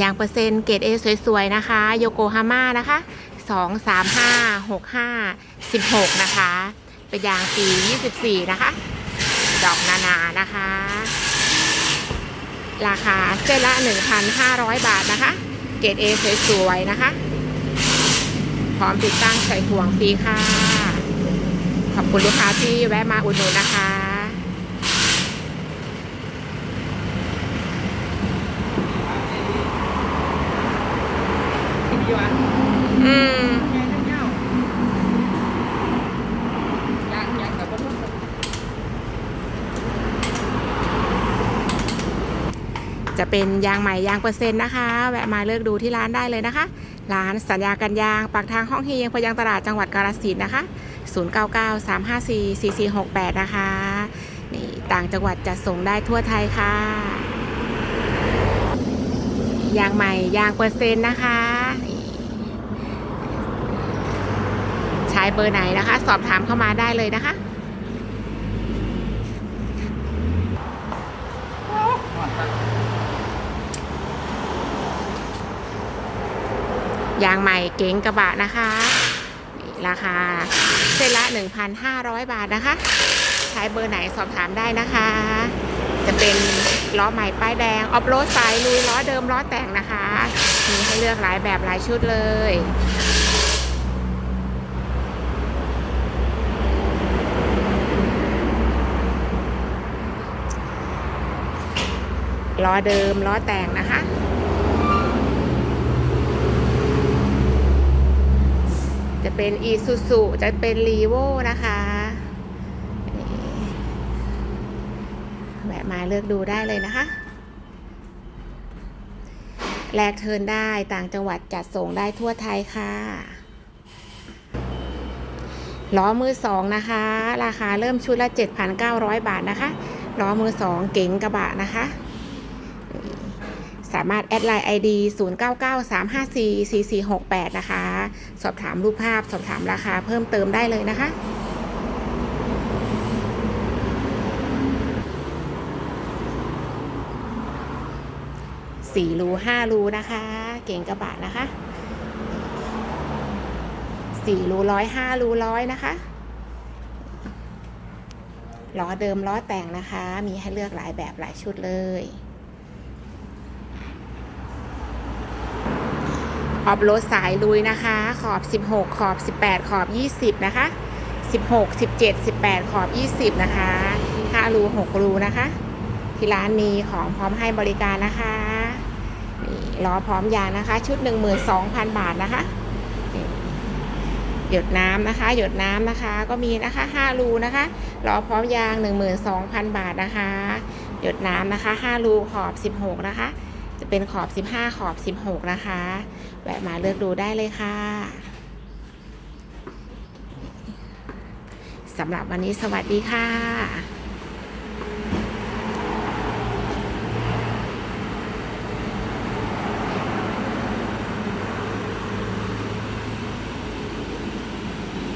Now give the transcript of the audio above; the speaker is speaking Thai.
ยางเปอร์เซ็นต์เกรดเอสวยๆ นะคะ โยโกฮาม่านะคะ 2 3 5 6 5 16 นะคะ เป็นยางปี24 นะคะ ดอกนานานะคะ ราคาเส้นละ 1,500 บาทนะคะ เกรดเอสวยๆ นะคะ พร้อมติดตั้งใส่ห่วงฟรีค่ะ ขอบคุณลูกค้าที่แวะมาอุดหนุนนะคะีวะอืมแกงเงี้ยวๆยางยางแบบว่าจะเป็นยางใหม่ยางเปอร์เซ็นต์นะคะ แวะมาเลือกดูที่ร้านได้เลยนะคะ ร้านสัญญากันยางปากทางห้องเฮียงพยางตลาดจังหวัดกาฬสินธุ์นะคะ 099 354 4468 นะคะ นี่ต่างจังหวัดจะส่งได้ทั่วไทยค่ะ ยางใหม่ยางเปอร์เซ็นต์นะคะนี่ ใช้เบอร์ไหนนะคะ สอบถามเข้ามาได้เลยนะคะยางใหม่เก๋งกระบะนะคะราคาเส้นละ 1,500 บาทนะคะ ใช้เบอร์ไหนสอบถามได้นะคะ จะเป็นล้อใหม่ป้ายแดง ออฟโรดสายลุยล้อเดิมล้อแต่งนะคะ มีให้เลือกหลายแบบหลายชุดเลย ล้อเดิมล้อแต่งนะคะ จะเป็นอีซูซูจะเป็นรีโวนะคะแวะมาเลือกดูได้เลยนะคะ แลกเทินได้ต่างจังหวัดจัดส่งได้ทั่วไทยค่ะล้อมือสองนะคะ ราคาเริ่มชุดละ 7,900 บาทนะคะล้อมือสองเก๋งกระบะนะคะ สามารถแอดไลน์ ID 0993544468 นะคะ สอบถามรูปภาพ สอบถามราคาเพิ่มเติมได้เลยนะคะ สี่รูห้ารูนะคะ เก่งกระบะนะคะ สี่รูร้อยห้ารูร้อยนะคะ ล้อเดิมล้อแต่งนะคะ มีให้เลือกหลายแบบหลายชุดเลย ออฟโรดสายลุยนะคะ ขอบ 16 ขอบ 18 ขอบ 20 นะคะ 16 17 18 ขอบ 20 นะคะ5รู6รูนะคะ ที่ร้านมีของพร้อมให้บริการนะคะนี่ล้อพร้อมยางนะคะ ชุด 12,000 บาทนะคะหยดน้ำนะคะ หยดน้ำนะคะก็มีนะคะ5รูนะคะล้อพร้อมยาง 12,000 บาทนะคะ หยดน้ำนะคะ5รูขอบ 16 นะคะ จะเป็นขอบ 15 ขอบ 16 นะคะ แวะมาเลือกดูได้เลยค่ะสำหรับวันนี้สวัสดีค่ะ